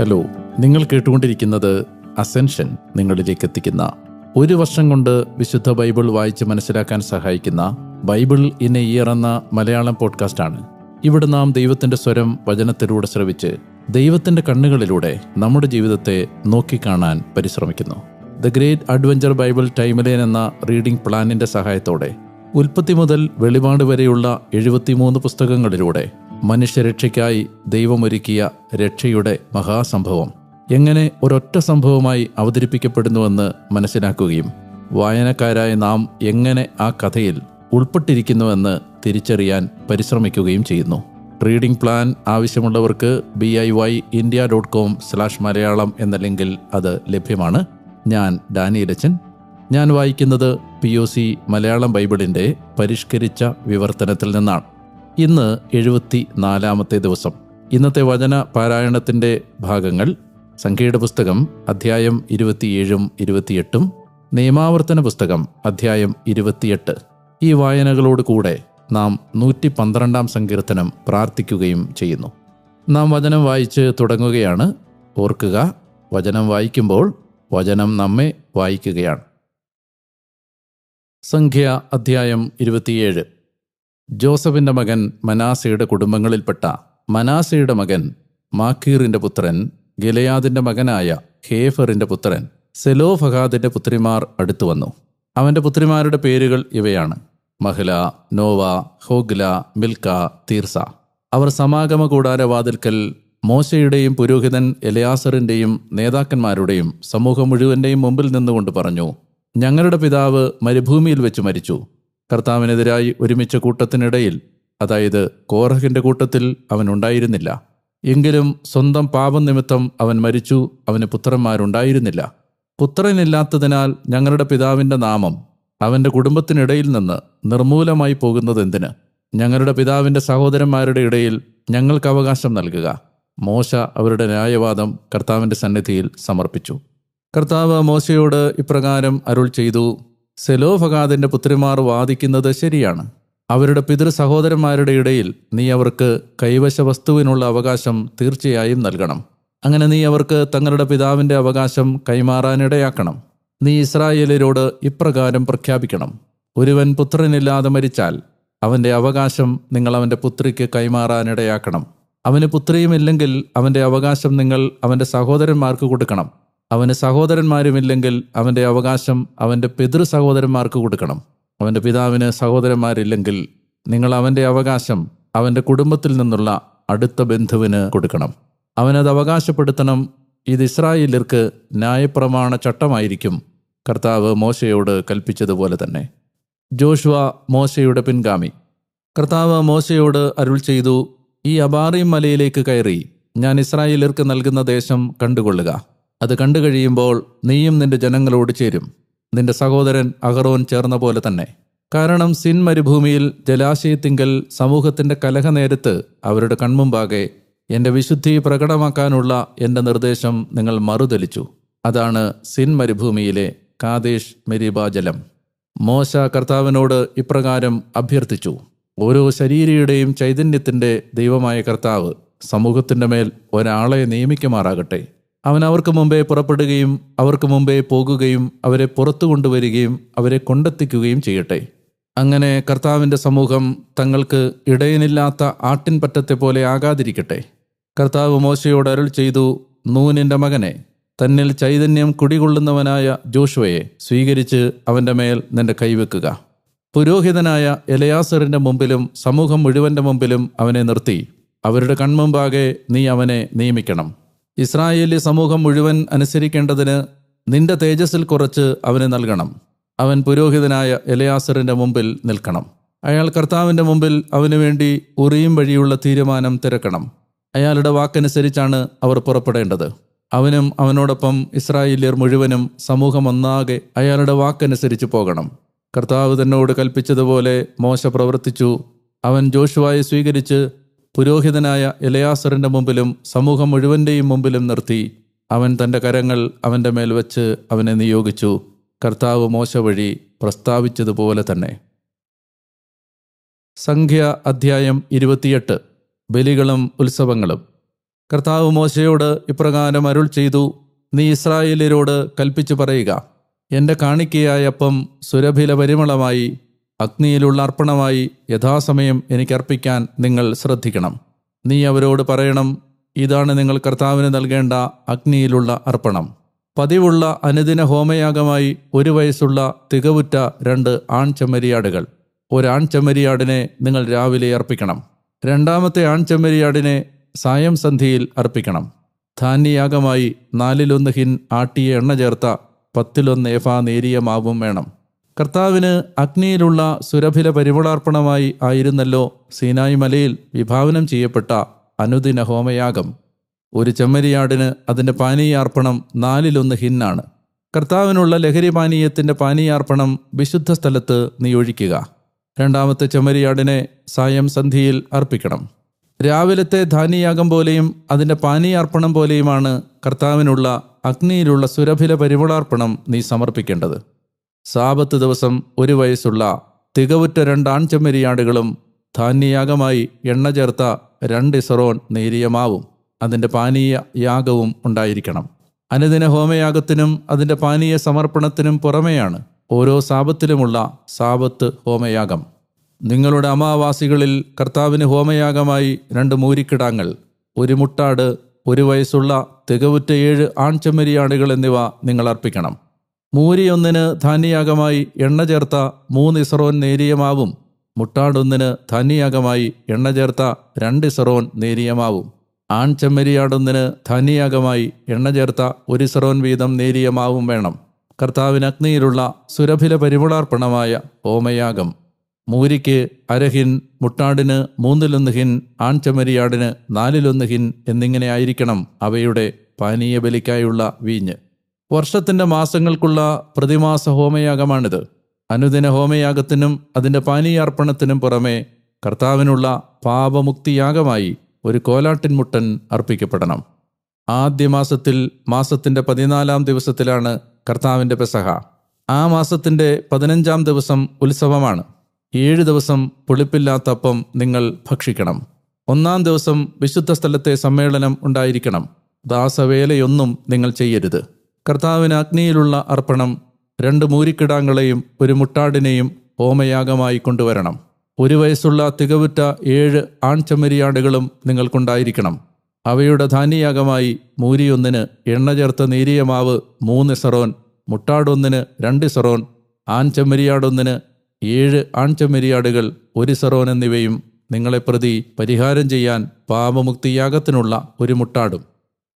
Hello നിങ്ങൾ കേട്ടുകൊണ്ടിരിക്കുന്നത് ascension നിങ്ങളിലേക്ക് എത്തിക്കുന്ന ഒരു വർഷം കൊണ്ട് വിശുദ്ധ ബൈബിൾ വായിച്ച് മനസ്സിലാക്കാൻ സഹായിക്കുന്ന ബൈബിൾ ഇൻ എ ഇയർ എന്ന മലയാളം പോഡ്കാസ്റ്റാണ് ഇവിടെ നാം ദൈവത്തിന്റെ സ്വരം വചനത്തിലൂടെ ശ്രവിച്ച് ദൈവത്തിന്റെ കണ്ണുകളിലൂടെ നമ്മുടെ ജീവിതത്തെ നോക്കിക്കാണാൻ പരിശ്രമിക്കുന്നു. The great adventure Bible timeline എന്ന റീഡിംഗ് പ്ലാനിന്റെ സഹായത്തോടെ ഉൽപ്പത്തി മുതൽ വെളിപാട് വരെയുള്ള എഴുപത്തിമൂന്ന് പുസ്തകങ്ങളിലൂടെ മനുഷ്യരക്ഷയ്ക്കായി ദൈവമൊരുക്കിയ രക്ഷയുടെ മഹാസംഭവം. എങ്ങനെ ഒരൊറ്റ സംഭവമായി അവതരിപ്പിക്കപ്പെടുന്നുവെന്ന് മനസ്സിലാക്കുകയും വായനക്കാരായ നാം എങ്ങനെ ആ കഥയിൽ ഉൾപ്പെട്ടിരിക്കുന്നുവെന്ന് തിരിച്ചറിയാൻ പരിശ്രമിക്കുകയും ചെയ്യുന്നു. റീഡിംഗ് പ്ലാൻ ആവശ്യമുള്ളവർക്ക് B I Y India dot com slash Malayalam എന്ന ലിങ്കിൽ അത് ലഭ്യമാണ്. ഞാൻ ഡാനിയിലച്ചൻ ഞാൻ വായിക്കുന്നത് പി ഒ സി മലയാളം ബൈബിളിന്റെ പരിഷ്കരിച്ച വിവർത്തനത്തിൽ നിന്നാണ്. ഇന്ന് എഴുപത്തി നാലാമത്തെ ദിവസം. ഇന്നത്തെ വചന പാരായണത്തിന്റെ ഭാഗങ്ങൾ സംഖ്യയുടെ പുസ്തകം അധ്യായം ഇരുപത്തിയേഴും ഇരുപത്തിയെട്ടും നിയമാവർത്തന പുസ്തകം അധ്യായം ഇരുപത്തിയെട്ട്. ഈ വായനകളോട് കൂടെ നാം നൂറ്റി പന്ത്രണ്ടാം സങ്കീർത്തനം പ്രാർത്ഥിക്കുകയും ചെയ്യുന്നു. നാം വചനം വായിച്ച് തുടങ്ങുകയാണ്. ഓർക്കുക വചനം വായിക്കുമ്പോൾ വചനം നമ്മെ വായിക്കുകയാണ്. സംഖ്യ അധ്യായം ഇരുപത്തിയേഴ്. ജോസഫിന്റെ മകൻ മനാസയുടെ കുടുംബങ്ങളിൽപ്പെട്ട മനാസയുടെ മകൻ മാക്കീറിന്റെ പുത്രൻ ഗിലയാദിന്റെ മകനായ ഹേഫറിന്റെ പുത്രൻ സെലോഫഹാദിന്റെ പുത്രിമാർ അടുത്തു വന്നു. അവന്റെ പുത്രിമാരുടെ പേരുകൾ ഇവയാണ്. Mahlah Noah Hoglah Milcah Tirzah. അവർ സമാഗമ കൂടാരവാതിൽക്കൽ മോശയുടെയും പുരോഹിതൻ എലയാസറിന്റെയും നേതാക്കന്മാരുടെയും സമൂഹം മുഴുവന്റെയും മുമ്പിൽ നിന്നുകൊണ്ട് പറഞ്ഞു ഞങ്ങളുടെ പിതാവ് മരുഭൂമിയിൽ വെച്ച് മരിച്ചു. കർത്താവിനെതിരായി ഒരുമിച്ച കൂട്ടത്തിനിടയിൽ അതായത് കോറഹിന്റെ കൂട്ടത്തിൽ അവൻ ഉണ്ടായിരുന്നില്ല. എങ്കിലും സ്വന്തം പാപം നിമിത്തം അവൻ മരിച്ചു അവന് പുത്രന്മാരുണ്ടായിരുന്നില്ല. പുത്രനില്ലാത്തതിനാൽ ഞങ്ങളുടെ പിതാവിന്റെ നാമം അവന്റെ കുടുംബത്തിനിടയിൽ നിന്ന് നിർമൂലമായി പോകുന്നതെന്തിന് ഞങ്ങളുടെ പിതാവിന്റെ സഹോദരന്മാരുടെ ഇടയിൽ ഞങ്ങൾക്ക് അവകാശം നൽകുക. മോശ അവരുടെ ന്യായവാദം കർത്താവിന്റെ സന്നിധിയിൽ സമർപ്പിച്ചു. കർത്താവ് മോശയോട് ഇപ്രകാരം അരുൾ ചെയ്തു സെലോഫഗാദിന്റെ പുത്രിമാർ വാദിക്കുന്നത് ശരിയാണ്. അവരുടെ പിതൃ സഹോദരന്മാരുടെ ഇടയിൽ നീ അവർക്ക് കൈവശ വസ്തുവിനുള്ള അവകാശം തീർച്ചയായും നൽകണം. അങ്ങനെ നീ അവർക്ക് തങ്ങളുടെ പിതാവിന്റെ അവകാശം കൈമാറാനിടയാക്കണം. നീ ഇസ്രായേലരോട് ഇപ്രകാരം പ്രഖ്യാപിക്കണം. ഒരുവൻ പുത്രനില്ലാതെ മരിച്ചാൽ അവന്റെ അവകാശം നിങ്ങൾ അവന്റെ പുത്രിക്ക് കൈമാറാനിടയാക്കണം. അവന് പുത്രിയുമില്ലെങ്കിൽ അവന്റെ അവകാശം നിങ്ങൾ അവന്റെ സഹോദരന്മാർക്ക് കൊടുക്കണം. അവന് സഹോദരന്മാരുമില്ലെങ്കിൽ അവന്റെ അവകാശം അവന്റെ പിതൃ സഹോദരന്മാർക്ക് കൊടുക്കണം. അവന്റെ പിതാവിന് സഹോദരന്മാരില്ലെങ്കിൽ നിങ്ങൾ അവന്റെ അവകാശം അവന്റെ കുടുംബത്തിൽ നിന്നുള്ള അടുത്ത ബന്ധുവിന് കൊടുക്കണം. അവനത് അവകാശപ്പെടുത്തണം. ഇത് ഇസ്രായേലിർക്ക് ന്യായപ്രമാണ ചട്ടമായിരിക്കും. കർത്താവ് മോശയോട് കൽപ്പിച്ചതുപോലെ തന്നെ. ജോഷുവ മോശയുടെ പിൻഗാമി. കർത്താവ് മോശയോട് അരുൾ ചെയ്തു ഈ അബാറിം മലയിലേക്ക് കയറി ഞാൻ ഇസ്രായേലിർക്ക് നൽകുന്ന ദേശം കണ്ടുകൊള്ളുക. അത് കണ്ടു കഴിയുമ്പോൾ നീയും നിന്റെ ജനങ്ങളോട് ചേരും. നിന്റെ സഹോദരൻ അഹറോൻ ചേർന്ന പോലെ തന്നെ. കാരണം സിൻ മരുഭൂമിയിൽ ജലാശയത്തിങ്കൽ സമൂഹത്തിന്റെ കലഹ നേരത്ത് അവരുടെ കൺമുമ്പാകെ എന്റെ വിശുദ്ധി പ്രകടമാക്കാനുള്ള എന്റെ നിർദ്ദേശം നിങ്ങൾ മറുതലിച്ചു അതാണ് സിൻ മരുഭൂമിയിലെ കാദേശ് മെരിബാജലം മോശ കർത്താവിനോട് ഇപ്രകാരം അഭ്യർത്ഥിച്ചു ഓരോ ശരീരയുടെയും ചൈതന്യത്തിന്റെ ദൈവമായ കർത്താവ് സമൂഹത്തിന്റെ മേൽ ഒരാളെ നിയമിക്കുമാറാകട്ടെ. അവൻ അവർക്ക് മുമ്പേ പുറപ്പെടുകയും അവർക്ക് മുമ്പേ പോകുകയും അവരെ പുറത്തു കൊണ്ടുവരികയും അവരെ കൊണ്ടെത്തിക്കുകയും ചെയ്യട്ടെ. അങ്ങനെ കർത്താവിന്റെ സമൂഹം തങ്ങൾക്ക് ഇടയനില്ലാത്ത ആട്ടിൻപറ്റത്തെ പോലെ ആകാതിരിക്കട്ടെ. കർത്താവ് മോശയോട് അരുൾ ചെയ്തു നൂനിന്റെ മകനെ തന്നിൽ ചൈതന്യം കുടികൊള്ളുന്നവനായ ജോഷുവയെ സ്വീകരിച്ച് അവന്റെ മേൽ നിന്റെ കൈവെക്കുക പുരോഹിതനായ എലയാസറിന്റെ മുമ്പിലും സമൂഹം മുഴുവന്റെ മുമ്പിലും അവനെ നിർത്തി. അവരുടെ കൺമുമ്പാകെ നീ അവനെ നിയമിക്കണം. ഇസ്രായേലി സമൂഹം മുഴുവൻ അനുസരിക്കേണ്ടതിന് നിന്റെ തേജസ്സിൽ കുറച്ച് അവന് നൽകണം. അവൻ പുരോഹിതനായ എലയാസറിന്റെ മുമ്പിൽ നിൽക്കണം. അയാൾ കർത്താവിന്റെ മുമ്പിൽ അവനു വേണ്ടി ഉറിയും വഴിയുള്ള തീരുമാനം തിരക്കണം. അയാളുടെ വാക്കനുസരിച്ചാണ് അവർ പുറപ്പെടേണ്ടത്. അവനും അവനോടൊപ്പം ഇസ്രായേലിയർ മുഴുവനും സമൂഹം ഒന്നാകെ അയാളുടെ വാക്കനുസരിച്ച് പോകണം. കർത്താവ് തന്നോട് കൽപ്പിച്ചതുപോലെ മോശ പ്രവർത്തിച്ചു. അവൻ ജോഷുവായി സ്വീകരിച്ച് പുരോഹിതനായ ഇലയാസറിന്റെ മുമ്പിലും സമൂഹം മുഴുവന്റെയും മുമ്പിലും നിർത്തി. അവൻ തന്റെ കരങ്ങൾ അവന്റെ മേൽ വെച്ച് അവനെ നിയോഗിച്ചു. കർത്താവ് മോശ വഴി പ്രസ്താവിച്ചതുപോലെ തന്നെ. സംഖ്യ അധ്യായം ഇരുപത്തിയെട്ട്. ബലികളും ഉത്സവങ്ങളും. കർത്താവ് മോശയോട് ഇപ്രകാരം അരുൾ ചെയ്തു നീ ഇസ്രായേലിയരോട് കൽപ്പിച്ചു പറയുക എന്റെ കാണിക്കയായപ്പം സുരഭില പരിമളമായി അഗ്നിയിലുള്ള അർപ്പണമായി യഥാസമയം എനിക്ക് അർപ്പിക്കാൻ നിങ്ങൾ ശ്രദ്ധിക്കണം. നീ അവരോട് പറയണം ഇതാണ് നിങ്ങൾ കർത്താവിന് നൽകേണ്ട അഗ്നിയിലുള്ള അർപ്പണം. പതിവുള്ള അനുദിന ഹോമയാഗമായി ഒരു വയസ്സുള്ള തികവുറ്റ രണ്ട് ആൺചെമ്മരിയാടുകൾ ഒരാൺചെമ്മരിയാടിനെ നിങ്ങൾ രാവിലെ അർപ്പിക്കണം. രണ്ടാമത്തെ ആൺചെമ്മരിയാടിനെ സായം സന്ധിയിൽ അർപ്പിക്കണം. ധാന്യയാഗമായി നാലിലൊന്ന് ഹിൻ ആട്ടിയ എണ്ണ ചേർത്ത പത്തിലൊന്ന് ഏഫ നേരിയ മാവും വേണം. കർത്താവിന് അഗ്നിയിലുള്ള സുരഭില പരിമളാർപ്പണമായി ആയിരുന്നല്ലോ സീനായി മലയിൽ വിഭാവനം ചെയ്യപ്പെട്ട അനുദിന ഹോമയാഗം. ഒരു ചെമ്മരിയാടിന് അതിന്റെ പാനീയാർപ്പണം നാലിലൊന്ന് ഹിന്നാണ്. കർത്താവിനുള്ള ലഹരി പാനീയത്തിന്റെ പാനീയാർപ്പണം വിശുദ്ധ സ്ഥലത്ത് നിയോഗിക്കുക. രണ്ടാമത്തെ ചെമ്മരിയാടിനെ സായം സന്ധിയിൽ അർപ്പിക്കണം. രാവിലത്തെ ധാന്യയാഗം പോലെയും അതിന്റെ പാനീയാർപ്പണം പോലെയുമാണ് കർത്താവിനുള്ള അഗ്നിയിലുള്ള സുരഭില പരിമളാർപ്പണം നീ സമർപ്പിക്കേണ്ടത്. സാപത്ത് ദിവസം ഒരു വയസ്സുള്ള തികവുറ്റ രണ്ട് ആൺചെമ്മരിയാടുകളും ധാന്യയാഗമായി എണ്ണ ചേർത്ത രണ്ട് ഇസറോൺ നേരിയമാവും. അതിന്റെ പാനീയ യാഗവും ഉണ്ടായിരിക്കണം. അനുദിന ഹോമയാഗത്തിനും അതിന്റെ പാനീയ സമർപ്പണത്തിനും പുറമെയാണ് ഓരോ സാപത്തിലുമുള്ള സാപത്ത് ഹോമയാഗം. നിങ്ങളുടെ അമാവാസികളിൽ കർത്താവിന് ഹോമയാഗമായി രണ്ട് മൂരിക്കിടാങ്ങൾ ഒരു മുട്ടാട് ഒരു വയസ്സുള്ള തികവുറ്റ ഏഴ് ആൺചെമ്മരിയാടുകൾ എന്നിവ നിങ്ങൾ അർപ്പിക്കണം. മൂരിയൊന്നിന് ധാന്യയാഗമായി എണ്ണ ചേർത്ത മൂന്ന് ഇസറോൻ നേരിയമാവും. മുട്ടാടൊന്നിന് ധാന്യയാഗമായി എണ്ണ ചേർത്ത രണ്ട് ഇസറോൻ നേരിയമാവും. ആൺ ആൺചെമ്മരിയാടൊന്നിന് ധാന്യയാഗമായി എണ്ണ ചേർത്ത ഒരു ഇസറോൻ വീതം നേരിയമാവും വേണം. കർത്താവിന് അഗ്നിയിലുള്ള സുരഭില പരിമളാർപ്പണമായ ഹോമയാഗം. മൂരിക്ക് അരഹിൻ മുട്ടാടിന് മൂന്നിലൊന്ന് ഹിൻ ആൺ ആൺചെമ്മരിയാടിന് നാലിലൊന്ന് ഹിൻ എന്നിങ്ങനെ ആയിരിക്കണം അവയുടെ പാനീയ ബലിക്കായുള്ള വീഞ്ഞ്. വർഷത്തിന്റെ മാസങ്ങൾക്കുള്ള പ്രതിമാസ ഹോമയാഗമാണിത്. അനുദിന ഹോമയാഗത്തിനും അതിന്റെ പാനീയാർപ്പണത്തിനും പുറമെ കർത്താവിനുള്ള പാപമുക്തിയാഗമായി ഒരു കോലാട്ടിൻമുട്ടൻ അർപ്പിക്കപ്പെടണം. ആദ്യ മാസത്തിൽ മാസത്തിന്റെ പതിനാലാം ദിവസത്തിലാണ് കർത്താവിന്റെ പെസഹ. ആ മാസത്തിന്റെ പതിനഞ്ചാം ദിവസം ഉത്സവമാണ്. ഏഴ് ദിവസം പുളിപ്പില്ലാത്ത അപ്പം നിങ്ങൾ ഭക്ഷിക്കണം. ഒന്നാം ദിവസം വിശുദ്ധ സ്ഥലത്തെ സമ്മേളനം ഉണ്ടായിരിക്കണം. ദാസവേലയൊന്നും നിങ്ങൾ ചെയ്യരുത്. കർത്താവിന് അഗ്നിയിലുള്ള അർപ്പണം രണ്ട് മൂരിക്കിടാങ്ങളെയും ഒരു മുട്ടാടിനെയും ഹോമയാഗമായി കൊണ്ടുവരണം. ഒരു വയസ്സുള്ള തികവുറ്റ ഏഴ് ആൺചെമ്മരിയാടുകളും നിങ്ങൾക്കുണ്ടായിരിക്കണം. അവയുടെ ധാന്യയാഗമായി മൂരിയൊന്നിന് എണ്ണ ചേർത്ത നേരിയ മാവ് മൂന്ന് സെറോൻ മുട്ടാടൊന്നിന് രണ്ട് സെറോൻ ആൺചെമ്മരിയാടൊന്നിന് ഏഴ് ആൺചെമ്മരിയാടുകൾ ഒരു സെറോൻ എന്നിവയും നിങ്ങളെ പ്രതി പരിഹാരം ചെയ്യാൻ പാപമുക്തിയാഗത്തിനുള്ള ഒരു മുട്ടാടും.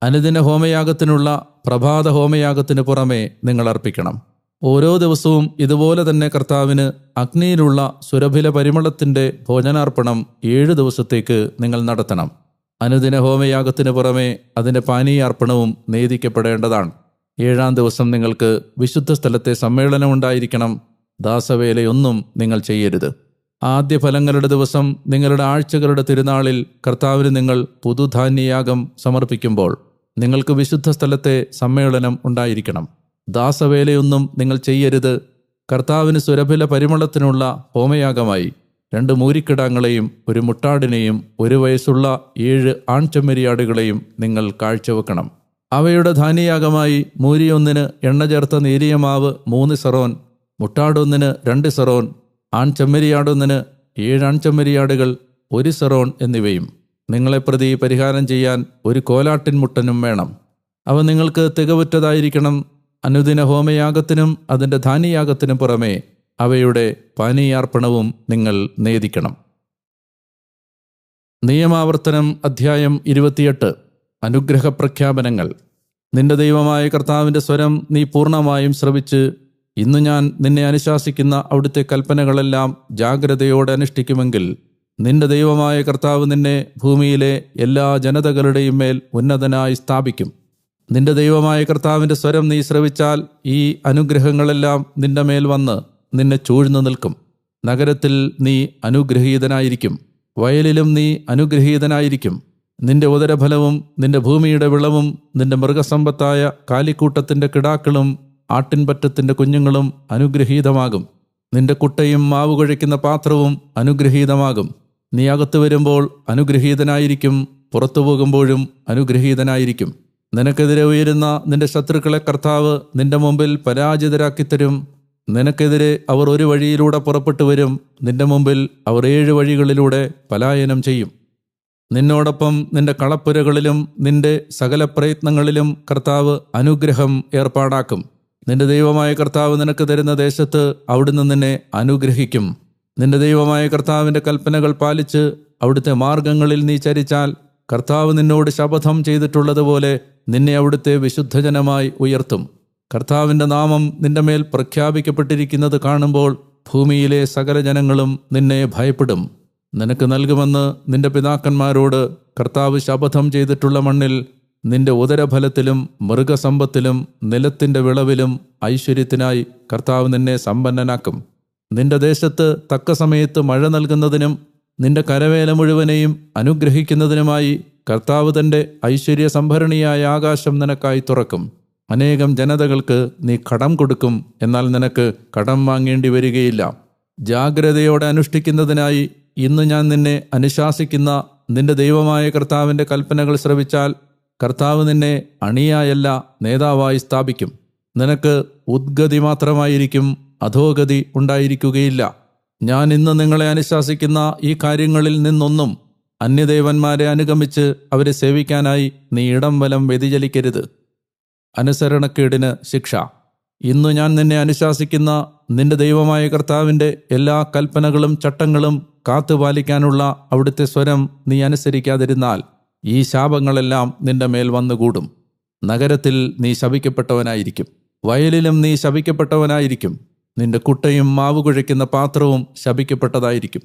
അനുദിന ഹോമയാഗത്തിനുള്ള പ്രഭാത ഹോമയാഗത്തിന് പുറമേ നിങ്ങൾ അർപ്പിക്കണം. ഓരോ ദിവസവും ഇതുപോലെ തന്നെ കർത്താവിന് അഗ്നിയിലുള്ള സുരഭില പരിമളത്തിന്റെ ഭോജനാർപ്പണം ഏഴ് ദിവസത്തേക്ക് നിങ്ങൾ നടത്തണം. അനുദിന ഹോമയാഗത്തിന് പുറമെ അതിന്റെ പാനീയാർപ്പണവും നേദിക്കപ്പെടേണ്ടതാണ്. ഏഴാം ദിവസം നിങ്ങൾക്ക് വിശുദ്ധ സ്ഥലത്തെ സമ്മേളനം ഉണ്ടായിരിക്കണം. ദാസവേലയൊന്നും നിങ്ങൾ ചെയ്യരുത്. ആദ്യ ഫലങ്ങളുടെ ദിവസം നിങ്ങളുടെ ആഴ്ചകളുടെ തിരുനാളിൽ കർത്താവിന് നിങ്ങൾ പുതുധാന്യയാഗം സമർപ്പിക്കുമ്പോൾ നിങ്ങൾക്ക് വിശുദ്ധ സ്ഥലത്തെ സമ്മേളനം ഉണ്ടായിരിക്കണം. ദാസവേലയൊന്നും നിങ്ങൾ ചെയ്യരുത്. കർത്താവിന് സുരഭില പരിമളത്തിനുള്ള ഹോമയാഗമായി രണ്ട് മൂരിക്കിടാങ്ങളെയും ഒരു മുട്ടാടിനെയും ഒരു വയസ്സുള്ള ഏഴ് ആൺചെമ്മരിയാടുകളെയും നിങ്ങൾ കാഴ്ചവെക്കണം. അവയുടെ ധാന്യയാഗമായി മൂരിയൊന്നിന് എണ്ണ ചേർത്ത നേരിയ മാവ് മൂന്ന് സെറോൻ മുട്ടാടൊന്നിന് രണ്ട് സെറോൻ ആൺചെമ്മരിയാടൊന്നിന് ഏഴ് ആൺചെമ്മരിയാടുകൾ ഒരു സെറോൺ എന്നിവയും. നിങ്ങളെ പ്രതി പരിഹാരം ചെയ്യാൻ ഒരു കോലാട്ടിൻ മുട്ടനും വേണം. അവ നിങ്ങൾക്ക് തികവുറ്റതായിരിക്കണം. അനുദിന ഹോമയാഗത്തിനും അതിന്റെ ധാന്യയാഗത്തിനും പുറമേ അവയുടെ പാനീയാർപ്പണവും നിങ്ങൾ നേദിക്കണം. നിയമാവർത്തനം അധ്യായം ഇരുപത്തിയെട്ട്. അനുഗ്രഹ പ്രഖ്യാപനങ്ങൾ. നിന്റെ ദൈവമായ കർത്താവിന്റെ സ്വരം നീ പൂർണമായും ശ്രവിച്ച് ഇന്ന് ഞാൻ നിന്നെ അനുശാസിക്കുന്ന അവിടുത്തെ കൽപ്പനകളെല്ലാം ജാഗ്രതയോടെ അനുഷ്ഠിക്കുമെങ്കിൽ നിന്റെ ദൈവമായ കർത്താവ് നിന്നെ ഭൂമിയിലെ എല്ലാ ജനതകളുടെയും മേൽ ഉന്നതനായി സ്ഥാപിക്കും. നിന്റെ ദൈവമായ കർത്താവിന്റെ സ്വരം നീ ശ്രവിച്ചാൽ ഈ അനുഗ്രഹങ്ങളെല്ലാം നിന്റെ മേൽ വന്ന് നിന്നെ ചൂഴ്ന്നു നിൽക്കും. നഗരത്തിൽ നീ അനുഗ്രഹീതനായിരിക്കും. വയലിലും നീ അനുഗ്രഹീതനായിരിക്കും. നിന്റെ ഉദരഫലവും നിന്റെ ഭൂമിയുടെ വിളവും നിന്റെ മൃഗസമ്പത്തായ കാലിക്കൂട്ടത്തിന്റെ കിടാക്കളും ആട്ടിൻപറ്റത്തിന്റെ കുഞ്ഞുങ്ങളും അനുഗ്രഹീതമാകും. നിന്റെ കുട്ടയും മാവ് കുഴയ്ക്കുന്ന പാത്രവും അനുഗ്രഹീതമാകും. നീ അകത്ത് വരുമ്പോൾ അനുഗ്രഹീതനായിരിക്കും പുറത്തു പോകുമ്പോഴും അനുഗ്രഹീതനായിരിക്കും. നിനക്കെതിരെ ഉയരുന്ന നിന്റെ ശത്രുക്കളെ കർത്താവ് നിന്റെ മുമ്പിൽ പരാജിതരാക്കിത്തരും. നിനക്കെതിരെ അവർ ഒരു വഴിയിലൂടെ പുറപ്പെട്ടു വരും. നിന്റെ മുമ്പിൽ അവർ ഏഴ് വഴികളിലൂടെ പലായനം ചെയ്യും. നിന്നോടൊപ്പം നിന്റെ കളപ്പുരകളിലും നിന്റെ സകല പ്രയത്നങ്ങളിലും കർത്താവ് അനുഗ്രഹം ഏർപ്പാടാക്കും. നിന്റെ ദൈവമായ കർത്താവ് നിനക്ക് തരുന്ന ദേശത്ത് അവിടുന്ന് നിന്നെ അനുഗ്രഹിക്കും. നിന്റെ ദൈവമായ കർത്താവിന്റെ കൽപ്പനകൾ പാലിച്ച് അവിടുത്തെ മാർഗങ്ങളിൽ നീ ചരിച്ചാൽ കർത്താവ് നിന്നോട് ശപഥം ചെയ്തിട്ടുള്ളതുപോലെ നിന്നെ അവിടുത്തെ വിശുദ്ധജനമായി ഉയർത്തും. കർത്താവിന്റെ നാമം നിന്റെ മേൽ പ്രഖ്യാപിക്കപ്പെട്ടിരിക്കുന്നത് കാണുമ്പോൾ ഭൂമിയിലെ സകല ജനങ്ങളും നിന്നെ ഭയപ്പെടും. നിനക്ക് നൽകുമെന്ന് നിന്റെ പിതാക്കന്മാരോട് കർത്താവ് ശപഥം ചെയ്തിട്ടുള്ള മണ്ണിൽ നിന്റെ ഉദരഫലത്തിലും മൃഗസമ്പത്തിലും നിലത്തിന്റെ വിളവിലും ഐശ്വര്യത്തിനായി കർത്താവ് നിന്നെ സമ്പന്നനാക്കും. നിന്റെ ദേശത്ത് തക്ക സമയത്ത് മഴ നൽകുന്നതിനും നിന്റെ കരവേല മുഴുവനെയും അനുഗ്രഹിക്കുന്നതിനുമായി കർത്താവ് തന്റെ ഐശ്വര്യ സംഭരണിയായ ആകാശം നിനക്കായി തുറക്കും. അനേകം ജനതകൾക്ക് നീ കടം കൊടുക്കും എന്നാൽ നിനക്ക് കടം വാങ്ങേണ്ടി വരികയില്ല. ജാഗ്രതയോടെ അനുഷ്ഠിക്കുന്നതിനായി ഇന്ന് ഞാൻ നിന്നെ അനുശാസിക്കുന്ന നിന്റെ ദൈവമായ കർത്താവിന്റെ കൽപ്പനകൾ ശ്രവിച്ചാൽ കർത്താവ് നിന്നെ അണിയായല്ല നേതാവായി സ്ഥാപിക്കും. നിനക്ക് ഉദ്ഗതി മാത്രമായിരിക്കും അധോഗതി ഉണ്ടായിരിക്കുകയില്ല. ഞാൻ ഇന്ന് നിങ്ങളെ അനുശാസിക്കുന്ന ഈ കാര്യങ്ങളിൽ നിന്നൊന്നും അന്യദേവന്മാരെ അനുഗമിച്ച് അവരെ സേവിക്കാനായി നീ ഇടം വലം വ്യതിചലിക്കരുത്. അനുസരണക്കേടിന് ശിക്ഷ. ഇന്നു ഞാൻ നിന്നെ അനുശാസിക്കുന്ന നിന്റെ ദൈവമായ കർത്താവിന്റെ എല്ലാ കൽപ്പനകളും ചട്ടങ്ങളും കാത്തുപാലിക്കാനുള്ള അവിടുത്തെ സ്വരം നീ അനുസരിക്കാതിരുന്നാൽ ഈ ശാപങ്ങളെല്ലാം നിന്റെ മേൽ വന്നുകൂടും. നഗരത്തിൽ നീ ശപിക്കപ്പെട്ടവനായിരിക്കും. വയലിലും നീ ശപിക്കപ്പെട്ടവനായിരിക്കും. നിന്റെ കുട്ടയും മാവ് കുഴയ്ക്കുന്ന പാത്രവും ശപിക്കപ്പെട്ടതായിരിക്കും.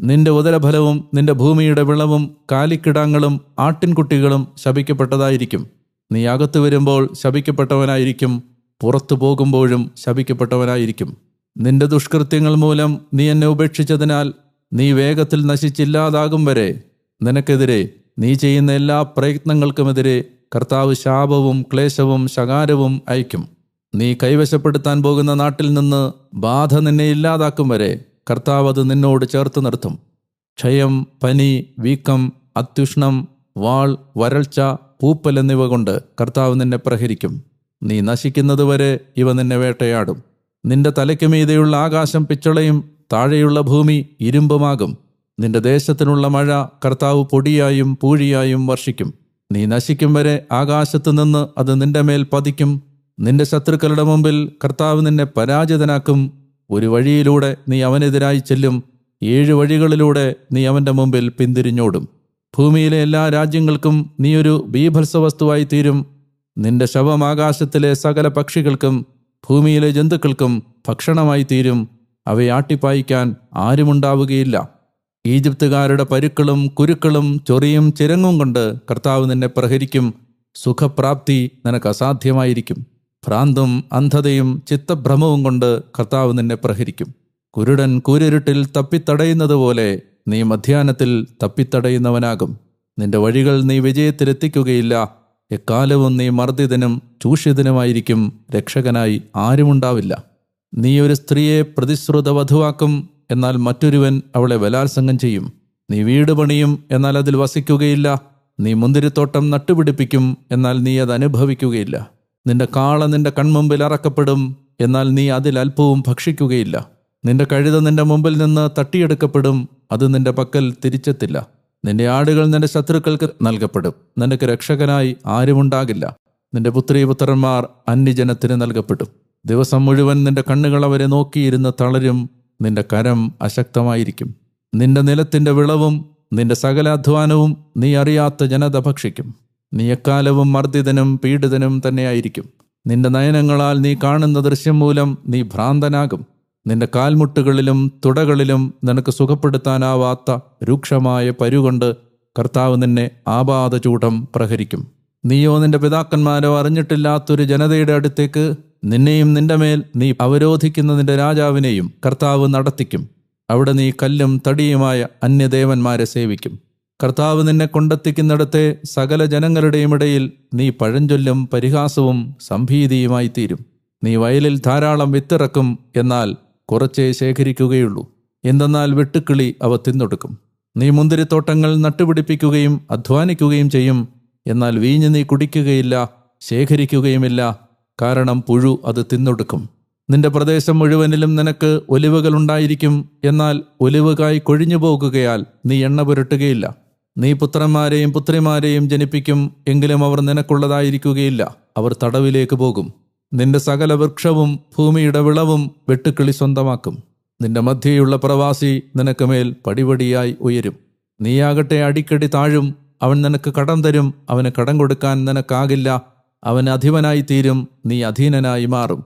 നിന്റെ ഉദരഫലവും നിന്റെ ഭൂമിയുടെ വിളവും കാലിക്കിടാങ്ങളും ആട്ടിൻകുട്ടികളും ശപിക്കപ്പെട്ടതായിരിക്കും. നീ അകത്തു വരുമ്പോൾ ശപിക്കപ്പെട്ടവനായിരിക്കും പുറത്തു പോകുമ്പോഴും ശപിക്കപ്പെട്ടവനായിരിക്കും. നിന്റെ ദുഷ്കൃത്യങ്ങൾ മൂലം നീ എന്നെ ഉപേക്ഷിച്ചതിനാൽ നീ വേഗത്തിൽ നശിച്ചില്ലാതാകും വരെ. നിനക്കെതിരെ നീ ചെയ്യുന്ന എല്ലാ പ്രയത്നങ്ങൾക്കുമെതിരെ കർത്താവ് ശാപവും ക്ലേശവും ശകാരവും അയക്കും നീ കൈവശപ്പെടുത്താൻ പോകുന്ന നാട്ടിൽ നിന്ന് ബാധ നിന്നെ ഇല്ലാതാക്കും വരെ കർത്താവ് അത് നിന്നോട് ചേർത്ത് നിർത്തും. ക്ഷയം പനി വീക്കം അത്യുഷ്ണം വാൾ വരൾച്ച പൂപ്പൽ എന്നിവ കൊണ്ട് കർത്താവ് നിന്നെ പ്രഹരിക്കും. നീ നശിക്കുന്നതുവരെ ഇവ നിന്നെ വേട്ടയാടും. നിന്റെ തലയ്ക്ക് മീതെയുള്ള ആകാശം പിച്ചളയും താഴെയുള്ള ഭൂമി ഇരുമ്പുമാകും. നിന്റെ ദേശത്തിനുള്ള മഴ കർത്താവ് പൊടിയായും പൂഴിയായും വർഷിക്കും. നീ നശിക്കും വരെ ആകാശത്തു നിന്ന് അത് നിന്റെ മേൽ പതിക്കും. നിന്റെ ശത്രുക്കളുടെ മുമ്പിൽ കർത്താവ് നിന്നെ പരാജിതനാക്കും. ഒരു വഴിയിലൂടെ നീ അവനെതിരായി ചെല്ലും. ഏഴ് വഴികളിലൂടെ നീ അവന്റെ മുമ്പിൽ പിന്തിരിഞ്ഞോടും. ഭൂമിയിലെ എല്ലാ രാജ്യങ്ങൾക്കും നീ ഒരു ബീഭത്സ വസ്തുവായി തീരും. നിന്റെ ശവം ആകാശത്തിലെ സകല പക്ഷികൾക്കും ഭൂമിയിലെ ജന്തുക്കൾക്കും ഭക്ഷണമായി തീരും. അവയെ ആട്ടിപ്പായിക്കാൻ ആരുമുണ്ടാവുകയില്ല. ഈജിപ്തുകാരുടെ പരുക്കളും കുരുക്കളും ചൊറിയും ചിരങ്ങും കൊണ്ട് കർത്താവ് നിന്നെ പ്രഹരിക്കും. സുഖപ്രാപ്തി നിനക്ക് അസാധ്യമായിരിക്കും. ഭ്രാന്തും അന്ധതയും ചിത്തഭ്രമവും കൊണ്ട് കർത്താവ് നിന്നെ പ്രഹരിക്കും. കുരുടൻ കൂരിരുട്ടിൽ തപ്പിത്തടയുന്നത് പോലെ നീ മധ്യാനത്തിൽ തപ്പിത്തടയുന്നവനാകും. നിന്റെ വഴികൾ നീ വിജയത്തിലെത്തിക്കുകയില്ല. എക്കാലവും നീ മർദ്ദിതനും ചൂഷിതനുമായിരിക്കും. രക്ഷകനായി ആരുമുണ്ടാവില്ല. നീ ഒരു സ്ത്രീയെ പ്രതിശ്രുത വധുവാക്കും എന്നാൽ മറ്റൊരുവൻ അവളെ ബലാത്സംഗം ചെയ്യും. നീ വീട് പണിയും എന്നാൽ അതിൽ വസിക്കുകയില്ല. നീ മുന്തിരിത്തോട്ടം നട്ടുപിടിപ്പിക്കും എന്നാൽ നീ അത് അനുഭവിക്കുകയില്ല. നിന്റെ കാള നിന്റെ കൺമുമ്പിൽ അറക്കപ്പെടും എന്നാൽ നീ അതിൽ അല്പവും ഭക്ഷിക്കുകയില്ല. നിന്റെ കഴുത നിന്റെ മുമ്പിൽ നിന്ന് തട്ടിയെടുക്കപ്പെടും അത് നിന്റെ പക്കൽ തിരിച്ചെത്തില്ല. നിന്റെ ആടുകൾ നിന്റെ ശത്രുക്കൾക്ക് നൽകപ്പെടും നിനക്ക് രക്ഷകനായി ആരുമുണ്ടാകില്ല. നിന്റെ പുത്രീപുത്രന്മാർ അന്യജനത്തിന് നൽകപ്പെടും. ദിവസം മുഴുവൻ നിന്റെ കണ്ണുകൾ അവരെ നോക്കിയിരുന്ന് തളരും നിന്റെ കരം അശക്തമായിരിക്കും. നിന്റെ നിലത്തിന്റെ വിളവും നിന്റെ സകല അധ്വാനവും നീ അറിയാത്ത ജനത ഭക്ഷിക്കും. നീ എക്കാലവും മർദ്ദിതനും പീഡിതനും തന്നെയായിരിക്കും. നിന്റെ നയനങ്ങളാൽ നീ കാണുന്ന ദൃശ്യം മൂലം നീ ഭ്രാന്തനാകും. നിന്റെ കാൽമുട്ടുകളിലും തുടകളിലും നിനക്ക് സുഖപ്പെടുത്താനാവാത്ത രൂക്ഷമായ പരുകൊണ്ട് കർത്താവ് നിന്നെ ആപാദചൂടം പ്രഹരിക്കും. നീയോ നിന്റെ പിതാക്കന്മാരോ അറിഞ്ഞിട്ടില്ലാത്തൊരു ജനതയുടെ അടുത്തേക്ക് നിന്നെയും നിന്റെ മേൽ നീ അവരോധിക്കുന്ന നിന്റെ രാജാവിനെയും കർത്താവ് നടത്തിക്കും. അവിടെ നീ കല്ലും തടിയുമായ അന്യദേവന്മാരെ സേവിക്കും. കർത്താവ് നിന്നെ കൊണ്ടെത്തിക്കുന്നിടത്തെ സകല ജനങ്ങളുടെയും ഇടയിൽ നീ പഴഞ്ചൊല്ലും പരിഹാസവും സംഭീതിയുമായി തീരും നീ വയലിൽ ധാരാളം വിത്തിറക്കും എന്നാൽ കുറച്ചേ ശേഖരിക്കുകയുള്ളൂ. എന്തെന്നാൽ വെട്ടുക്കിളി അവ തിന്നൊടുക്കും. നീ മുന്തിരിത്തോട്ടങ്ങൾ നട്ടുപിടിപ്പിക്കുകയും അധ്വാനിക്കുകയും ചെയ്യും. എന്നാൽ വീഞ്ഞ് നീ കുടിക്കുകയില്ല ശേഖരിക്കുകയുമില്ല. കാരണം പുഴു അത് തിന്നൊടുക്കും. നിന്റെ പ്രദേശം മുഴുവനിലും നിനക്ക് ഒലിവുകൾ ഉണ്ടായിരിക്കും. എന്നാൽ ഒലിവുകായി കൊഴിഞ്ഞു പോകുകയാൽ നീ എണ്ണ പുരട്ടുകയില്ല. നീ പുത്രന്മാരെയും പുത്രിമാരെയും ജനിപ്പിക്കും എങ്കിലും അവർ നിനക്കുള്ളതായിരിക്കുകയില്ല. അവർ തടവിലേക്ക് പോകും. നിന്റെ സകല വൃക്ഷവും ഭൂമിയുടെ വിളവും വെട്ടുക്കിളി സ്വന്തമാക്കും. നിന്റെ മധ്യയുള്ള പ്രവാസി നിനക്ക് മേൽ പടിപടിയായി ഉയരും. നീയാകട്ടെ അടിക്കടി താഴും അവൻ നിനക്ക് കടം തരും അവന് കടം കൊടുക്കാൻ നിനക്കാകില്ല അവൻ അധിപനായി തീരും നീ അധീനനായി മാറും.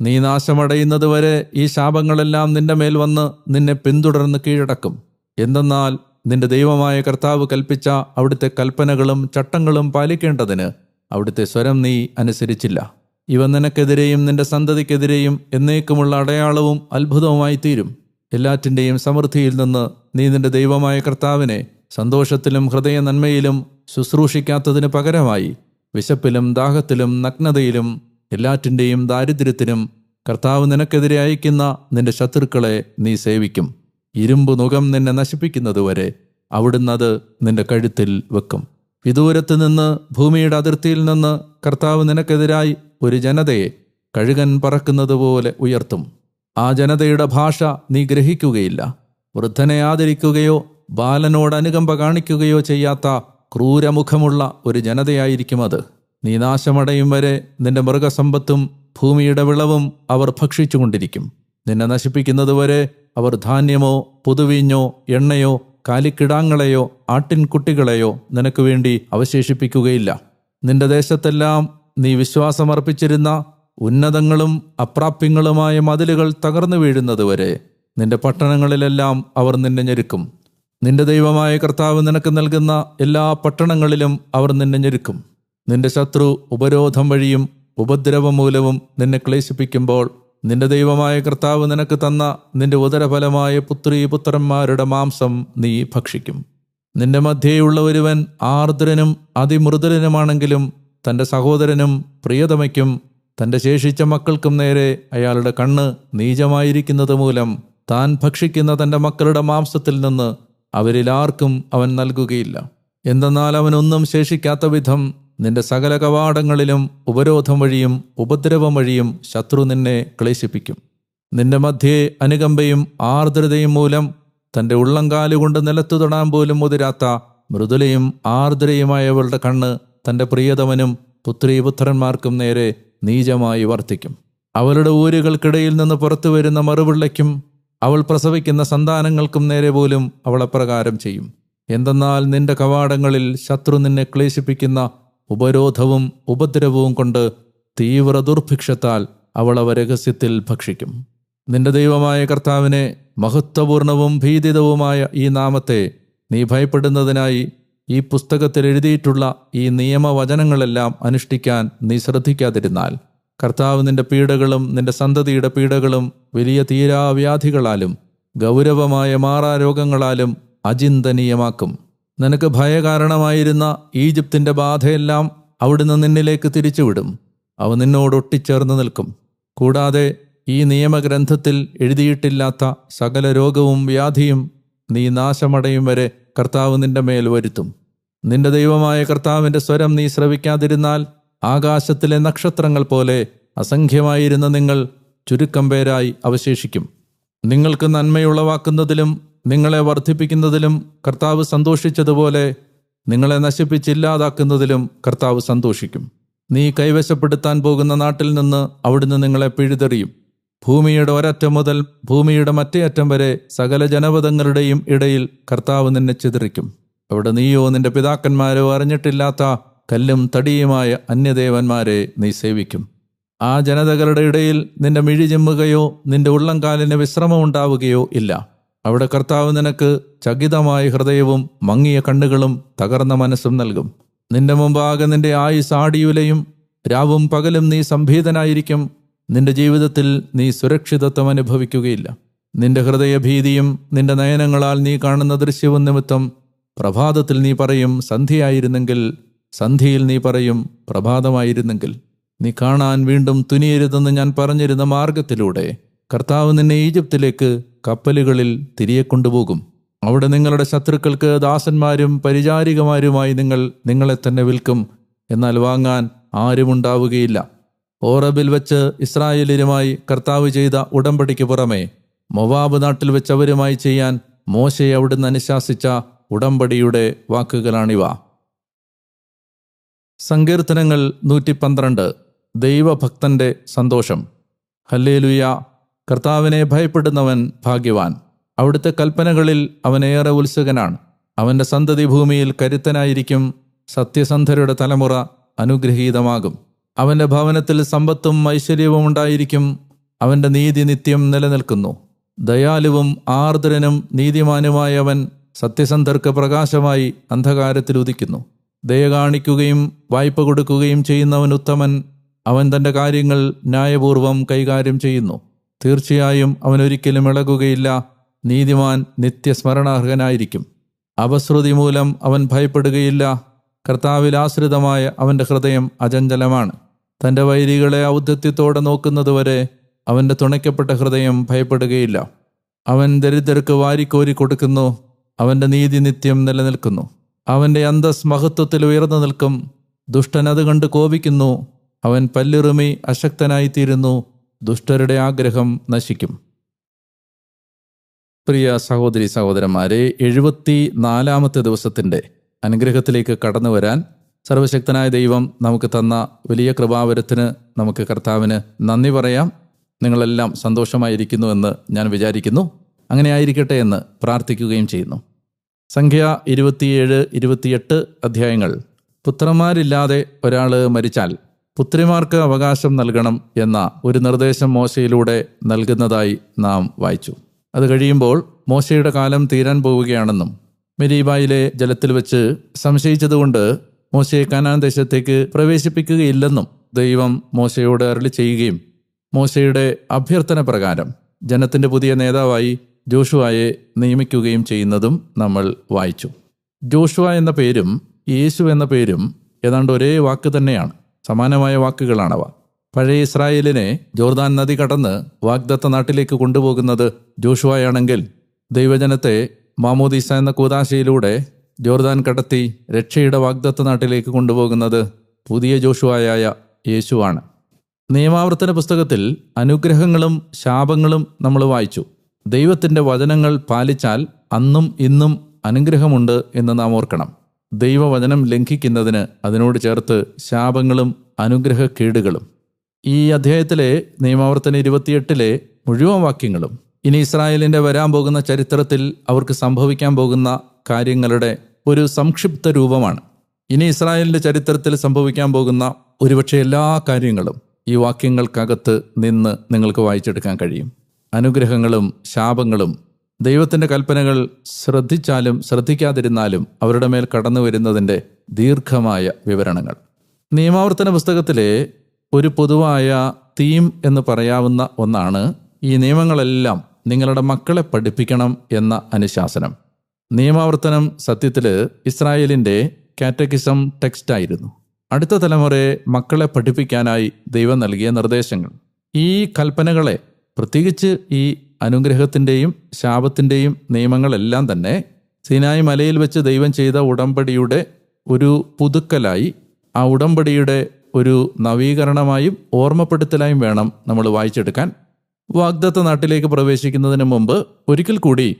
നീ നാശമടയുന്നതുവരെ ഈ ശാപങ്ങളെല്ലാം നിന്റെ മേൽ വന്ന് നിന്നെ പിന്തുടർന്ന് കീഴടക്കും. എന്തെന്നാൽ നിന്റെ ദൈവമായ കർത്താവ് കൽപ്പിച്ച അവിടുത്തെ കൽപ്പനകളും ചട്ടങ്ങളും പാലിക്കേണ്ടതിന് അവിടുത്തെ സ്വരം നീ അനുസരിച്ചില്ല. ഇവ നിനക്കെതിരെയും നിന്റെ സന്തതിക്കെതിരെയും എന്നേക്കുമുള്ള അടയാളവും അത്ഭുതവുമായി തീരും എല്ലാറ്റിന്റെയും സമൃദ്ധിയിൽ നിന്ന് നീ നിന്റെ ദൈവമായ കർത്താവിനെ സന്തോഷത്തിലും ഹൃദയ നന്മയിലും ശുശ്രൂഷിക്കാത്തതിന് പകരമായി വിശപ്പിലും ദാഹത്തിലും നഗ്നതയിലും എല്ലാറ്റിന്റെയും ദാരിദ്ര്യത്തിനും കർത്താവ് നിനക്കെതിരെ അയക്കുന്ന നിന്റെ ശത്രുക്കളെ നീ സേവിക്കും. ഇരുമ്പ് നുകം നിന്നെ നശിപ്പിക്കുന്നതുവരെ അവിടുന്ന് അത് നിന്റെ കഴുത്തിൽ വെക്കും. വിദൂരത്ത് നിന്ന് ഭൂമിയുടെ അതിർത്തിയിൽ നിന്ന് കർത്താവ് നിനക്കെതിരായി ഒരു ജനതയെ കഴുകൻ പറക്കുന്നത് പോലെ ഉയർത്തും. ആ ജനതയുടെ ഭാഷ നീ ഗ്രഹിക്കുകയില്ല. വൃദ്ധനെ ആദരിക്കുകയോ ബാലനോട് അനുകമ്പ കാണിക്കുകയോ ചെയ്യാത്ത ക്രൂരമുഖമുള്ള ഒരു ജനതയായിരിക്കും അത്. നീ നാശമടയും വരെ നിന്റെ മൃഗസമ്പത്തും ഭൂമിയുടെ വിളവും അവർ ഭക്ഷിച്ചുകൊണ്ടിരിക്കും. നിന്നെ നശിപ്പിക്കുന്നതുവരെ അവർ ധാന്യമോ പുതുവീഞ്ഞോ എണ്ണയോ കാലിക്കിടാങ്ങളെയോ ആട്ടിൻകുട്ടികളെയോ നിനക്ക് വേണ്ടി അവശേഷിപ്പിക്കുകയില്ല. നിന്റെ ദേശത്തെല്ലാം നീ വിശ്വാസമർപ്പിച്ചിരുന്ന ഉന്നതങ്ങളും അപ്രാപ്യങ്ങളുമായ മതിലുകൾ തകർന്നു വീഴുന്നതുവരെ നിന്റെ പട്ടണങ്ങളിലെല്ലാം അവർ നിന്നെ ഞെരുക്കും. നിന്റെ ദൈവമായ കർത്താവ് നിനക്ക് നൽകുന്ന എല്ലാ പട്ടണങ്ങളിലും അവർ നിന്നെ ഞെരുക്കും. നിന്റെ ശത്രു ഉപരോധം വഴിയും ഉപദ്രവം മൂലവും നിന്നെ ക്ലേശിപ്പിക്കുമ്പോൾ നിന്റെ ദൈവമായ കർത്താവ് നിനക്ക് തന്ന നിന്റെ ഉദരഫലമായ പുത്രി പുത്രന്മാരുടെ മാംസം നീ ഭക്ഷിക്കും. നിന്റെ മധ്യേയുള്ള ഒരുവൻ ആർദ്രനും അതിമൃദുലനുമാണെങ്കിലും തന്റെ സഹോദരനും പ്രിയതമയ്ക്കും തന്റെ ശേഷിച്ച മക്കൾക്കും നേരെ അയാളുടെ കണ്ണ് നീചമായിരിക്കുന്നത് മൂലം താൻ ഭക്ഷിക്കുന്ന തന്റെ മക്കളുടെ മാംസത്തിൽ നിന്ന് അവരിലാർക്കും അവൻ നൽകുകയില്ല. എന്തെന്നാൽ അവനൊന്നും ശേഷിക്കാത്ത വിധം നിന്റെ സകല കവാടങ്ങളിലും ഉപരോധം വഴിയും ഉപദ്രവം വഴിയും ശത്രു നിന്നെ ക്ലേശിപ്പിക്കും. നിന്റെ മധ്യേ അനുകമ്പയും ആർദ്രതയും മൂലം തന്റെ ഉള്ളംകാലുകൊണ്ട് നിലത്തു തൊടാൻ പോലും മുതിരാത്ത മൃദുലയും ആർദ്രയുമായവളുടെ കണ്ണ് തന്റെ പ്രിയതമനും പുത്രീപുത്രന്മാർക്കും നേരെ നീചമായി വർത്തിക്കും. അവളുടെ ഊരുകൾക്കിടയിൽ നിന്ന് പുറത്തു വരുന്ന മറുപിള്ളയ്ക്കും അവൾ പ്രസവിക്കുന്ന സന്താനങ്ങൾക്കും നേരെ പോലും അവളെപ്രകാരം ചെയ്യും. എന്തെന്നാൽ നിന്റെ കവാടങ്ങളിൽ ശത്രു നിന്നെ ക്ലേശിപ്പിക്കുന്ന ഉപരോധവും ഉപദ്രവവും കൊണ്ട് തീവ്ര ദുർഭിക്ഷത്താൽ അവൾ അവ രഹസ്യത്തിൽ ഭക്ഷിക്കും. നിന്റെ ദൈവമായ കർത്താവിനെ മഹത്വപൂർണവും ഭീതിതവുമായ ഈ നാമത്തെ നീ ഭയപ്പെടുന്നതിനായി ഈ പുസ്തകത്തിൽ എഴുതിയിട്ടുള്ള ഈ നിയമവചനങ്ങളെല്ലാം അനുഷ്ഠിക്കാൻ നീ ശ്രദ്ധിക്കാതിരുന്നാൽ കർത്താവ് നിന്റെ പീഡകളും നിന്റെ സന്തതിയുടെ പീഡകളും വലിയ തീരാവ്യാധികളാലും ഗൗരവമായ മാറാരോഗങ്ങളാലും അചിന്തനീയമാക്കും. നിനക്ക് ഭയകാരണമായിരുന്ന ഈജിപ്തിന്റെ ബാധയെല്ലാം അവിടുന്ന് നിന്നിലേക്ക് തിരിച്ചുവിടും. അവ നിന്നോട് ഒട്ടിച്ചേർന്ന് നിൽക്കും. കൂടാതെ ഈ നിയമഗ്രന്ഥത്തിൽ എഴുതിയിട്ടില്ലാത്ത സകല രോഗവും വ്യാധിയും നീ നാശമടയും വരെ കർത്താവ് നിന്റെ മേൽ വരുത്തും. നിന്റെ ദൈവമായ കർത്താവിന്റെ സ്വരം നീ ശ്രവിക്കാതിരുന്നാൽ ആകാശത്തിലെ നക്ഷത്രങ്ങൾ പോലെ അസംഖ്യമായിരുന്ന നിങ്ങൾ ചുരുക്കം പേരായി അവശേഷിക്കും. നിങ്ങൾക്ക് നന്മയുളവാക്കുന്നതിലും നിങ്ങളെ വർദ്ധിപ്പിക്കുന്നതിലും കർത്താവ് സന്തോഷിച്ചതുപോലെ നിങ്ങളെ നശിപ്പിച്ചില്ലാതാക്കുന്നതിലും കർത്താവ് സന്തോഷിക്കും. നീ കൈവശപ്പെടുത്താൻ പോകുന്ന നാട്ടിൽ നിന്ന് അവിടുന്ന് നിങ്ങളെ പിഴുതെറിയും. ഭൂമിയുടെ ഒരറ്റം മുതൽ ഭൂമിയുടെ മറ്റേ അറ്റം വരെ സകല ജനപദങ്ങളുടെയും ഇടയിൽ കർത്താവ് നിന്നെ ചിതറിക്കും. അവിടെ നീയോ നിന്റെ പിതാക്കന്മാരോ അറിഞ്ഞിട്ടില്ലാത്ത കല്ലും തടിയുമായ അന്യദേവന്മാരെ നീ സേവിക്കും. ആ ജനതകളുടെ ഇടയിൽ നിന്റെ മിഴി ചെമ്മുകയോ നിന്റെ ഉള്ളംകാലിന് വിശ്രമം ഉണ്ടാവുകയോ ഇല്ല. അവിടെ കർത്താവ് നിനക്ക് ചകിതമായ ഹൃദയവും മങ്ങിയ കണ്ണുകളും തകർന്ന മനസ്സും നൽകും. നിന്റെ മുമ്പാകെ നിന്റെ ആയുസ് ആടിയുലയും രാവും പകലും നീ സംഭീതനായിരിക്കും. നിന്റെ ജീവിതത്തിൽ നീ സുരക്ഷിതത്വം അനുഭവിക്കുകയില്ല. നിന്റെ ഹൃദയഭീതിയും നിന്റെ നയനങ്ങളാൽ നീ കാണുന്ന ദൃശ്യവും നിമിത്തം പ്രഭാതത്തിൽ നീ പറയും സന്ധ്യയായിരുന്നെങ്കിൽ സന്ധ്യയിൽ നീ പറയും പ്രഭാതമായിരുന്നെങ്കിൽ. നീ കാണാൻ വീണ്ടും തുനിയരുതെന്ന് ഞാൻ പറഞ്ഞിരുന്ന മാർഗത്തിലൂടെ കർത്താവ് നിന്നെ ഈജിപ്തിലേക്ക് കപ്പലുകളിൽ തിരികെ കൊണ്ടുപോകും. അവിടെ നിങ്ങളുടെ ശത്രുക്കൾക്ക് ദാസന്മാരും പരിചാരികമാരുമായി നിങ്ങൾ നിങ്ങളെ തന്നെ വിൽക്കും. എന്നാൽ വാങ്ങാൻ ആരുമുണ്ടാവുകയില്ല ഓറബിൽ വെച്ച് ഇസ്രായേലരുമായി കർത്താവ് ചെയ്ത ഉടമ്പടിക്ക് പുറമെ മൊവാബ് നാട്ടിൽ വെച്ച് അവരുമായി ചെയ്യാൻ മോശയെ അവിടുന്ന് അനുശാസിച്ച ഉടമ്പടിയുടെ വാക്കുകളാണിവ. സങ്കീർത്തനങ്ങൾ നൂറ്റി പന്ത്രണ്ട് ദൈവഭക്തന്റെ സന്തോഷം. ഹല്ലേലുയ. കർത്താവിനെ ഭയപ്പെടുന്നവൻ ഭാഗ്യവാൻ. അവിടുത്തെ കൽപ്പനകളിൽ അവനേറെ ഉത്സുകനാണ്. അവന്റെ സന്തതി ഭൂമിയിൽ കരുത്തനായിരിക്കും സത്യസന്ധരുടെ തലമുറ അനുഗ്രഹീതമാകും. അവന്റെ ഭവനത്തിൽ സമ്പത്തും ഐശ്വര്യവും ഉണ്ടായിരിക്കും അവന്റെ നീതി നിത്യം നിലനിൽക്കുന്നു. ദയാലുവും ആർദ്രനും നീതിമാനുമായ അവൻ സത്യസന്ധർക്ക് പ്രകാശമായി അന്ധകാരത്തിൽ ഉദിക്കുന്നു. ദയ കാണിക്കുകയും വായ്പ കൊടുക്കുകയും ചെയ്യുന്നവൻ ഉത്തമൻ. അവൻ തന്റെ കാര്യങ്ങൾ ന്യായപൂർവം കൈകാര്യം ചെയ്യുന്നു. തീർച്ചയായും അവൻ ഒരിക്കലും ഇളകുകയില്ല. നീതിമാൻ നിത്യസ്മരണാർഹനായിരിക്കും. അപശ്രുതി മൂലം അവൻ ഭയപ്പെടുകയില്ല. കർത്താവിൽ ആശ്രിതമായ അവന്റെ ഹൃദയം അചഞ്ചലമാണ്. തന്റെ വൈരികളെ ഔദ്ധത്യത്തോടെ നോക്കുന്നതുവരെ അവന്റെ തുണയ്ക്കപ്പെട്ട ഹൃദയം ഭയപ്പെടുകയില്ല. അവൻ ദരിദ്രർക്ക് വാരിക്കോരി കൊടുക്കുന്നു. അവന്റെ നീതി നിത്യം നിലനിൽക്കുന്നു. അവന്റെ അന്തസ് മഹത്വത്തിൽ ഉയർന്നു നിൽക്കും. ദുഷ്ടൻ അത് കണ്ട് കോപിക്കുന്നു. അവൻ പല്ലിറുമി അശക്തനായിത്തീരുന്നു. ദുഷ്ടരുടെ ആഗ്രഹം നശിക്കും. പ്രിയ സഹോദരി സഹോദരന്മാരെ എഴുപത്തി നാലാമത്തെ ദിവസത്തിന്റെ അനുഗ്രഹത്തിലേക്ക് കടന്നു വരാൻ സർവശക്തനായ ദൈവം നമുക്ക് തന്ന വലിയ കൃപാവരത്തിന് നമുക്ക് കർത്താവിന് നന്ദി പറയാം. നിങ്ങളെല്ലാം സന്തോഷമായിരിക്കുന്നു എന്ന് ഞാൻ വിചാരിക്കുന്നു. അങ്ങനെ ആയിരിക്കട്ടെ എന്ന് പ്രാർത്ഥിക്കുകയും ചെയ്യുന്നു. സംഖ്യ ഇരുപത്തിയേഴ് ഇരുപത്തിയെട്ട് അധ്യായങ്ങൾ. പുത്രന്മാരില്ലാതെ ഒരാൾ മരിച്ചാൽ പുത്രിമാർക്ക് അവകാശം നൽകണം എന്ന ഒരു നിർദ്ദേശം മോശയിലൂടെ നൽകുന്നതായി നാം വായിച്ചു. അത് കഴിയുമ്പോൾ മോശയുടെ കാലം തീരാൻ പോവുകയാണെന്നും മെരീബായിലെ ജലത്തിൽ വെച്ച് സംശയിച്ചതുകൊണ്ട് മോശയെ കനാൻ ദേശത്തേക്ക് പ്രവേശിപ്പിക്കുകയില്ലെന്നും ദൈവം മോശയോട് അരളി ചെയ്യുകയും മോശയുടെ അഭ്യർത്ഥന പ്രകാരം ജനത്തിന്റെ പുതിയ നേതാവായി ജോഷുവായെ നിയമിക്കുകയും ചെയ്യുന്നതും നമ്മൾ വായിച്ചു. ജോഷുവ എന്ന പേരും യേശു എന്ന പേരും ഏതാണ്ട് ഒരേ വാക്ക് തന്നെയാണ്. സമാനമായ വാക്കുകളാണവ. പഴയ ഇസ്രായേലിനെ ജോർദാൻ നദി കടന്ന് വാഗ്ദത്ത നാട്ടിലേക്ക് കൊണ്ടുപോകുന്നത് ജോഷുവായാണെങ്കിൽ ദൈവജനത്തെ മാമോദീസ എന്ന കൂതാശയിലൂടെ ജോർദാൻ കടത്തി രക്ഷയുടെ വാഗ്ദത്ത നാട്ടിലേക്ക് കൊണ്ടുപോകുന്നത് പുതിയ ജോഷുവായായ യേശുവാണ്. നിയമാവർത്തന പുസ്തകത്തിൽ അനുഗ്രഹങ്ങളും ശാപങ്ങളും നമ്മൾ വായിച്ചു. ദൈവത്തിന്റെ വചനങ്ങൾ പാലിച്ചാൽ അന്നും ഇന്നും അനുഗ്രഹമുണ്ട് എന്ന് നാം ഓർക്കണം. ദൈവവചനം ലംഘിക്കുന്നതിന് അതിനോട് ചേർത്ത് ശാപങ്ങളും അനുഗ്രഹക്കേടുകളും. ഈ അധ്യായത്തിലെ നിയമാവർത്തന ഇരുപത്തിയെട്ടിലെ മുഴുവൻ വാക്യങ്ങളും ഇനി ഇസ്രായേലിന്റെ വരാൻ പോകുന്ന ചരിത്രത്തിൽ അവർക്ക് സംഭവിക്കാൻ പോകുന്ന കാര്യങ്ങളുടെ ഒരു സംക്ഷിപ്ത രൂപമാണ്. ഇനി ഇസ്രായേലിന്റെ ചരിത്രത്തിൽ സംഭവിക്കാൻ പോകുന്ന ഒരുപക്ഷെ എല്ലാ കാര്യങ്ങളും ഈ വാക്യങ്ങൾക്കകത്ത് നിന്ന് നിങ്ങൾക്ക് വായിച്ചെടുക്കാൻ കഴിയും. അനുഗ്രഹങ്ങളും ശാപങ്ങളും ദൈവത്തിന്റെ കൽപ്പനകൾ ശ്രദ്ധിച്ചാലും ശ്രദ്ധിക്കാതിരുന്നാലും അവരുടെ മേൽ കടന്നു വരുന്നതിന്റെ ദീർഘമായ വിവരണങ്ങൾ. നിയമാവർത്തന പുസ്തകത്തിലെ ഒരു പൊതുവായ തീം എന്ന് പറയാവുന്ന ഒന്നാണ് ഈ നിയമങ്ങളെല്ലാം നിങ്ങളുടെ മക്കളെ പഠിപ്പിക്കണം എന്ന അനുശാസനം. നിയമാവർത്തനം സത്യത്തിൽ ഇസ്രായേലിന്റെ കാറ്റക്കിസം ടെക്സ്റ്റായിരുന്നു. അടുത്ത തലമുറയെ മക്കളെ പഠിപ്പിക്കാനായി ദൈവം നൽകിയ നിർദ്ദേശങ്ങൾ. ഈ കൽപ്പനകളെ പ്രത്യേകിച്ച് ഈ അനുഗ്രഹത്തിന്റെയും ശാപത്തിന്റെയും നിയമങ്ങളെല്ലാം തന്നെ സിനായി മലയിൽ വെച്ച് ദൈവം ചെയ്ത ഉടമ്പടിയുടെ ഒരു പുതുക്കലായി ആ ഉടമ്പടിയുടെ ഒരു നവീകരണമായും ഓർമ്മപ്പെടുത്തലായും വേണം നമ്മൾ വായിച്ചെടുക്കാൻ. വാഗ്ദത്ത നാട്ടിലേക്ക് പ്രവേശിക്കുന്നതിന് മുമ്പ് ഒരിക്കൽ കൂടി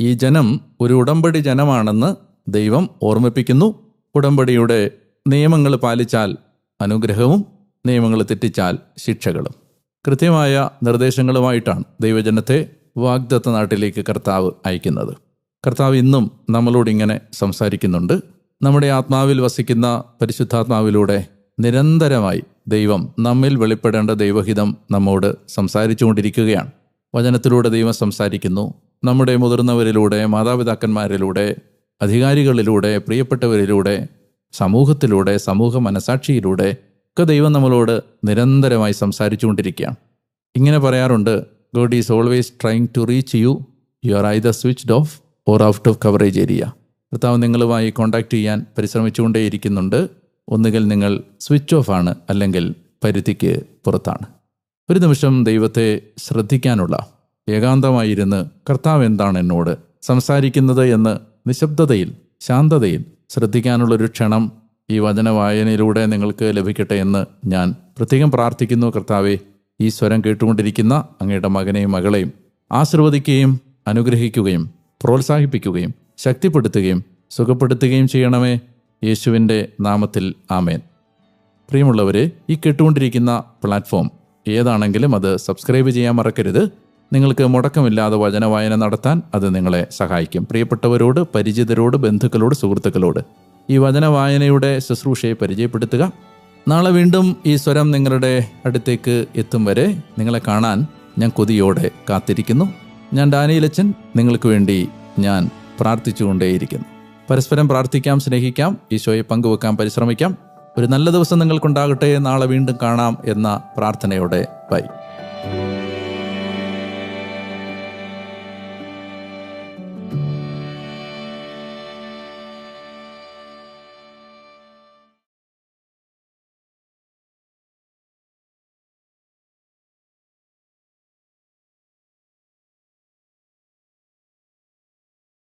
ഈ ജനം ഒരു ഉടമ്പടി ജനമാണെന്ന് ദൈവം ഓർമ്മിപ്പിക്കുന്നു. ഉടമ്പടിയുടെ നിയമങ്ങൾ പാലിച്ചാൽ അനുഗ്രഹവും നിയമങ്ങൾ തെറ്റിച്ചാൽ ശിക്ഷകളും. കൃത്യമായ നിർദ്ദേശങ്ങളുമായിട്ടാണ് ദൈവജനത്തെ വാഗ്ദത്ത നാട്ടിലേക്ക് കർത്താവ് അയക്കുന്നത്. കർത്താവ് ഇന്നും നമ്മളോട് ഇങ്ങനെ സംസാരിക്കുന്നുണ്ട്. നമ്മുടെ ആത്മാവിൽ വസിക്കുന്ന പരിശുദ്ധാത്മാവിലൂടെ നിരന്തരമായി ദൈവം നമ്മിൽ വെളിപ്പെടേണ്ട ദൈവഹിതം നമ്മോട് സംസാരിച്ചുകൊണ്ടിരിക്കുകയാണ്. വചനത്തിലൂടെ ദൈവം സംസാരിക്കുന്നു. നമ്മുടെ മുതിർന്നവരിലൂടെ മാതാപിതാക്കന്മാരിലൂടെ അധികാരികളിലൂടെ പ്രിയപ്പെട്ടവരിലൂടെ സമൂഹത്തിലൂടെ സമൂഹ മനസാക്ഷിയിലൂടെ ഒക്കെ ദൈവം നമ്മളോട് നിരന്തരമായി സംസാരിച്ചുകൊണ്ടിരിക്കുകയാണ്. ഇങ്ങനെ പറയാറുണ്ട് God is always trying to reach you you are either switched off or out of coverage area കർത്താവ് നിങ്ങളുമായി കോൺടാക്ട് ചെയ്യാൻ പരിശ്രമിച്ചുകൊണ്ടേയിരിക്കുന്നുണ്ട്. ഒന്നുകിൽ നിങ്ങൾ സ്വിച്ച് ഓഫ് ആണ് അല്ലെങ്കിൽ പരിധിക്ക് പുറത്താണ്. ഒരു നിമിഷം ദൈവത്തെ ശ്രദ്ധിക്കാനുള്ള ഏകാന്തമായിരുന്ന് കർത്താവ് എന്താണ് എന്നോട് സംസാരിക്കുന്നത് എന്ന് നിശബ്ദതയിൽ ശാന്തതയിൽ ശ്രദ്ധിക്കാനുള്ളൊരു ക്ഷണം ഈ വചന വായനയിലൂടെ നിങ്ങൾക്ക് ലഭിക്കട്ടെ എന്ന് ഞാൻ പ്രത്യേകം പ്രാർത്ഥിക്കുന്നു. കർത്താവെ ഈ സ്വരം കേട്ടുകൊണ്ടിരിക്കുന്ന അങ്ങയുടെ മകനെയും മകളെയും ആശീർവദിക്കുകയും അനുഗ്രഹിക്കുകയും പ്രോത്സാഹിപ്പിക്കുകയും ശക്തിപ്പെടുത്തുകയും സുഖപ്പെടുത്തുകയും ചെയ്യണമേ യേശുവിന്റെ നാമത്തിൽ. ആമേൻ. പ്രിയമുള്ളവരെ ഈ കേട്ടുകൊണ്ടിരിക്കുന്ന പ്ലാറ്റ്ഫോം ഏതാണെങ്കിലും അത് സബ്സ്ക്രൈബ് ചെയ്യാൻ മറക്കരുത്. നിങ്ങൾക്ക് മുടക്കമില്ലാതെ വചനവായന നടത്താൻ അത് നിങ്ങളെ സഹായിക്കും. പ്രിയപ്പെട്ടവരോട് പരിചിതരോട് ബന്ധുക്കളോട് സുഹൃത്തുക്കളോട് ഈ വചനവായനയുടെ ശുശ്രൂഷയെ പരിചയപ്പെടുത്തുക. നാളെ വീണ്ടും ഈ സ്വരം നിങ്ങളുടെ അടുത്തേക്ക് എത്തും വരെ നിങ്ങളെ കാണാൻ ഞാൻ കൊതിയോടെ കാത്തിരിക്കുന്നു. ഞാൻ ഡാനിയിലച്ചൻ നിങ്ങൾക്ക് വേണ്ടി ഞാൻ പ്രാർത്ഥിച്ചുകൊണ്ടേയിരിക്കുന്നു. പരസ്പരം പ്രാർത്ഥിക്കാം സ്നേഹിക്കാം ഈശോയെ പങ്കുവെക്കാൻ പരിശ്രമിക്കാം. ഒരു നല്ല ദിവസം നിങ്ങൾക്കുണ്ടാകട്ടെ നാളെ വീണ്ടും കാണാം എന്ന പ്രാർത്ഥനയോടെ ബൈ.